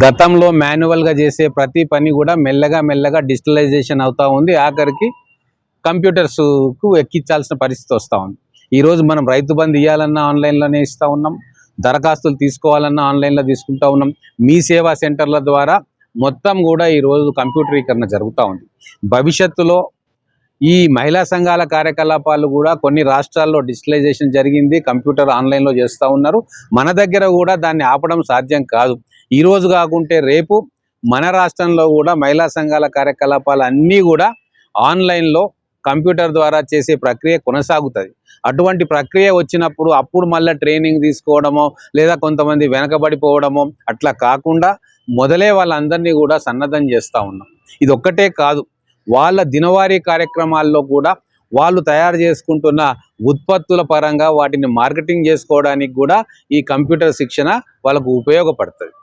గతంలో మాన్యువల్గా చేసే ప్రతి పని కూడా మెల్లగా మెల్లగా డిజిటలైజేషన్ అవుతూ ఉంది. ఆఖరికి కంప్యూటర్స్కు ఎక్కించాల్సిన పరిస్థితి వస్తూ ఉంది. ఈరోజు మనం రైతు బంధు ఇవ్వాలన్నా ఆన్లైన్లోనే ఇస్తూ ఉన్నాం. దరఖాస్తులు తీసుకోవాలన్నా ఆన్లైన్లో తీసుకుంటూ ఉన్నాం. మీ సేవా సెంటర్ల ద్వారా మొత్తం కూడా ఈరోజు కంప్యూటరీకరణ జరుగుతూ ఉంది. భవిష్యత్తులో ఈ మహిళా సంఘాల కార్యకలాపాలు కూడా కొన్ని రాష్ట్రాల్లో డిజిటలైజేషన్ జరిగింది కంప్యూటర్ ఆన్లైన్లో చేస్తూ ఉన్నారు. మన దగ్గర కూడా దాన్ని ఆపడం సాధ్యం కాదు. ఈరోజు కాకుంటే రేపు మన రాష్ట్రంలో కూడా మహిళా సంఘాల కార్యకలాపాలు అన్నీ కూడా ఆన్లైన్లో కంప్యూటర్ ద్వారా చేసే ప్రక్రియ కొనసాగుతుంది. అటువంటి ప్రక్రియ వచ్చినప్పుడు అప్పుడు మళ్ళీ ట్రైనింగ్ తీసుకోవడమో లేదా కొంతమంది వెనకబడిపోవడమో అట్లా కాకుండా మొదలే వాళ్ళందరినీ కూడా సన్నద్ధం చేస్తూ ఉన్నాం. ఇది ఒక్కటే కాదు. వాళ్ళ దినవారీ కార్యక్రమాల్లో కూడా వాళ్ళు తయారు చేసుకుంటున్న ఉత్పత్తుల పరంగా వాటిని మార్కెటింగ్ చేసుకోవడానికి కూడా ఈ కంప్యూటర్ శిక్షణ వాళ్ళకు ఉపయోగపడుతుంది.